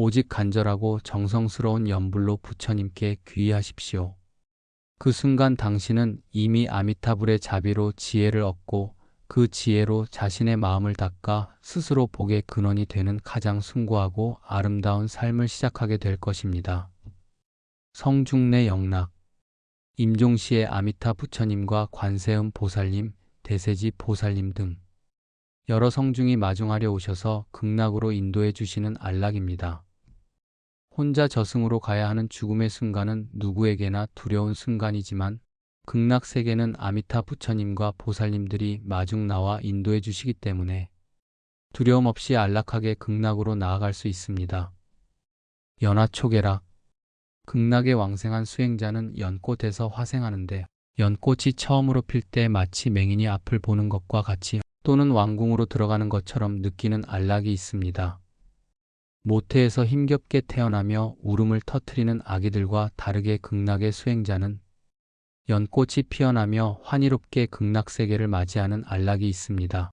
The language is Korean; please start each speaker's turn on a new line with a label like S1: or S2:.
S1: 오직 간절하고 정성스러운 연불로 부처님께 귀의하십시오. 그 순간 당신은 이미 아미타불의 자비로 지혜를 얻고 그 지혜로 자신의 마음을 닦아 스스로 복의 근원이 되는 가장 숭고하고 아름다운 삶을 시작하게 될 것입니다. 성중내 영락 임종시의 아미타 부처님과 관세음 보살님, 대세지 보살님 등 여러 성중이 마중하려 오셔서 극락으로 인도해 주시는 안락입니다. 혼자 저승으로 가야 하는 죽음의 순간은 누구에게나 두려운 순간이지만 극락 세계는 아미타 부처님과 보살님들이 마중 나와 인도해 주시기 때문에 두려움 없이 안락하게 극락으로 나아갈 수 있습니다. 연화초계락 극락의 왕생한 수행자는 연꽃에서 화생하는데 연꽃이 처음으로 필 때 마치 맹인이 앞을 보는 것과 같이 또는 왕궁으로 들어가는 것처럼 느끼는 안락이 있습니다. 모태에서 힘겹게 태어나며 울음을 터트리는 아기들과 다르게 극락의 수행자는 연꽃이 피어나며 환희롭게 극락 세계를 맞이하는 안락이 있습니다.